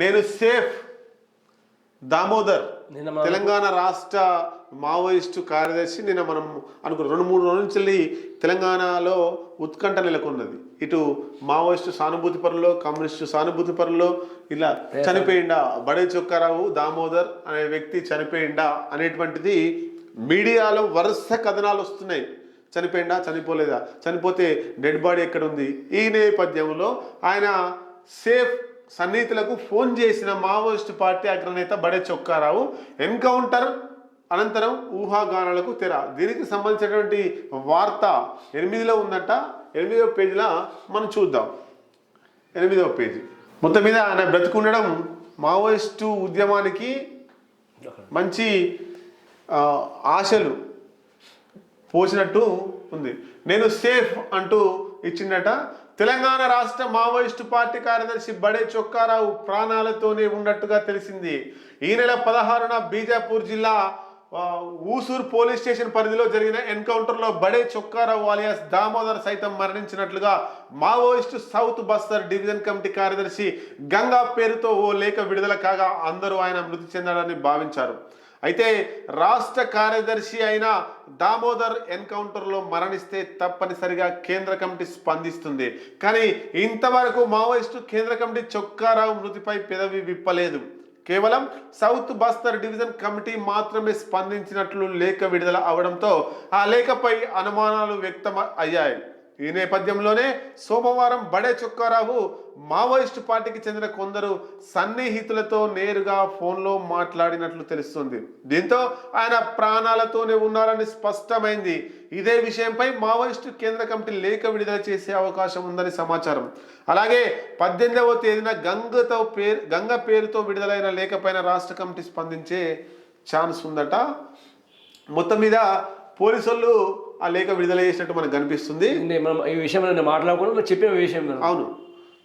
నేను సేఫ్. దామోదర్ తెలంగాణ రాష్ట్ర మావోయిస్టు కార్యదర్శి నిన్న మనం అనుకున్న రెండు మూడు రోజుల నుంచి తెలంగాణలో ఉత్కంఠ నెలకొన్నది. ఇటు మావోయిస్టు సానుభూతి పరులో కమ్యూనిస్టు సానుభూతి పరులో ఇలా చనిపోయిండా బడే చొక్కారావు దామోదర్ అనే వ్యక్తి చనిపోయిండా అనేటువంటిది మీడియాలో వరుస కథనాలు వస్తున్నాయి. చనిపోయిందా చనిపోలేదా? చనిపోతే డెడ్ బాడీ ఎక్కడ ఉంది ఈ నేపథ్యంలో ఆయన సేఫ్ సన్నిహితులకు ఫోన్ చేసిన మావోయిస్టు పార్టీ అగ్రనేత బడే చొక్కారావు ఎన్కౌంటర్ అనంతరం ఊహాగానాలకు తెర. దీనికి సంబంధించినటువంటి వార్త ఎనిమిదిలో ఉందట. ఎనిమిదవ పేజీలో మనం చూద్దాం. ఎనిమిదవ పేజీ. మొత్తం మీద ఆయన బ్రతికుండడం మావోయిస్టు ఉద్యమానికి మంచి ఆశలు పోసినట్టు ఉంది. నేను సేఫ్ అంటూ ఇచ్చిండట తెలంగాణ రాష్ట్ర మావోయిస్టు పార్టీ కార్యదర్శి బడే చొక్కారావు ప్రాణాలతోనే ఉన్నట్టుగా తెలిసింది. ఈ నెల పదహారున బీజాపూర్ జిల్లా ఊసూరు పోలీస్ స్టేషన్ పరిధిలో జరిగిన ఎన్కౌంటర్లో బడే చొక్కారావు అలియాస్ దామోదర్ సైతం మరణించినట్లుగా Maoist south Bastar division committee కార్యదర్శి గంగా పేరుతో ఓ లేఖ విడుదల కాగా అందరూ ఆయన మృతి చెందాడని భావించారు. అయితే రాష్ట్ర కార్యదర్శి అయిన దామోదర్ ఎన్కౌంటర్లో మరణిస్తే తప్పనిసరిగా కేంద్ర కమిటీ స్పందిస్తుంది. కానీ ఇంతవరకు మావోయిస్టు కేంద్ర కమిటీ చొక్కారావు మృతిపై పెదవి విప్పలేదు. కేవలం సౌత్ బస్తర్ డివిజన్ కమిటీ మాత్రమే స్పందించినట్లు లేఖ విడుదల అవడంతో ఆ లేఖపై అనుమానాలు వ్యక్తం అయ్యాయి. ఈ నేపథ్యంలోనే సోమవారం బడే చొక్కారావు మావోయిస్టు పార్టీకి చెందిన కొందరు సన్నిహితులతో నేరుగా ఫోన్లో మాట్లాడినట్లు తెలుస్తుంది. దీంతో ఆయన ప్రాణాలతోనే ఉన్నారని స్పష్టమైంది. ఇదే విషయంపై మావోయిస్టు కేంద్ర కమిటీ లేఖ విడుదల చేసే అవకాశం ఉందని సమాచారం. అలాగే పద్దెనిమిదవ తేదీన గంగతో పేరు గంగ పేరుతో విడుదలైన లేఖపైన రాష్ట్ర కమిటీ స్పందించే ఛాన్స్ ఉందట. మొత్తం మీద పోలీసు వాళ్ళు ఆ లేఖ విడుదల చేసినట్టు మనకు కనిపిస్తుంది. మనం ఈ విషయం నేను మాట్లాడుకున్నాం మనం చెప్పిన విషయం. అవును.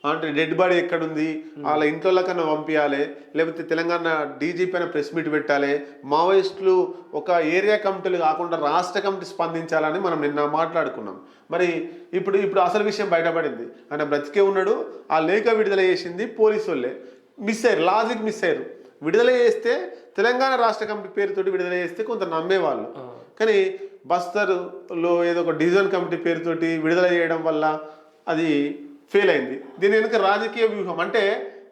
అంటే డెడ్ బాడీ ఎక్కడుంది? వాళ్ళ ఇంట్లో కన్నా పంపించాలి లేకపోతే తెలంగాణ డీజీపీ అయినా ప్రెస్ మీట్ పెట్టాలి మావోయిస్టులు ఒక ఏరియా కమిటీలు కాకుండా రాష్ట్ర కమిటీ స్పందించాలని మనం నిన్న మాట్లాడుకున్నాం. మరి ఇప్పుడు ఇప్పుడు అసలు విషయం బయటపడింది. ఆయన బ్రతికే ఉన్నాడు ఆ లేఖ విడుదల చేసింది పోలీసు వాళ్ళే మిస్ అయ్యారు లాజిక్ మిస్ అయ్యారు. విడుదల చేస్తే తెలంగాణ రాష్ట్ర కమిటీ పేరుతోటి విడుదల చేస్తే కొంత నమ్మేవాళ్ళు. కానీ బస్తర్లో ఏదో ఒక డివిజన్ కమిటీ పేరుతోటి విడుదల చేయడం వల్ల అది ఫెయిల్ అయింది. దీని వెనుక రాజకీయ వ్యూహం అంటే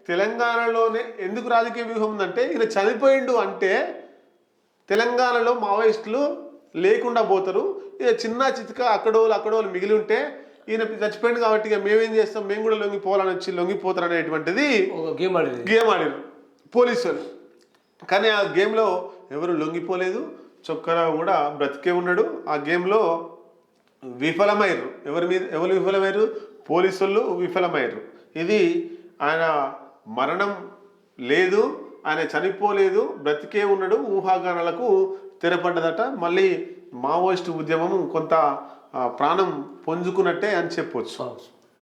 తెలంగాణలోనే ఎందుకు రాజకీయ వ్యూహం ఉందంటే ఈయన చనిపోయిండు అంటే తెలంగాణలో మావోయిస్టులు లేకుండా పోతారు. ఇక చిన్న చితక అక్కడోళ్ళు అక్కడోళ్ళు మిగిలి ఉంటే ఈయన చచ్చిపోయింది కాబట్టి ఇక మేమేం చేస్తాం? మేము కూడా లొంగిపోవాలని వచ్చి లొంగిపోతారు అనేటువంటిది ఒక గేమ్ ఆడేది గేమ్ ఆడారు. పోలీసులు. కానీ ఆ గేమ్లో ఎవరు లొంగిపోలేదు. చొక్కరావు కూడా బ్రతికే ఉన్నాడు. ఆ గేమ్లో విఫలమయ్యారు. ఎవరి మీద ఎవరు విఫలమయ్యారు? పోలీసులు విఫలమయ్యారు. ఇది ఆయన మరణం లేదు ఆయన చనిపోలేదు బ్రతికే ఉన్నాడు ఊహాగానాలకు తెరపడ్డదట. మళ్ళీ మావోయిస్టు ఉద్యమం కొంత ప్రాణం పొంజుకున్నట్టే అని చెప్పొచ్చు.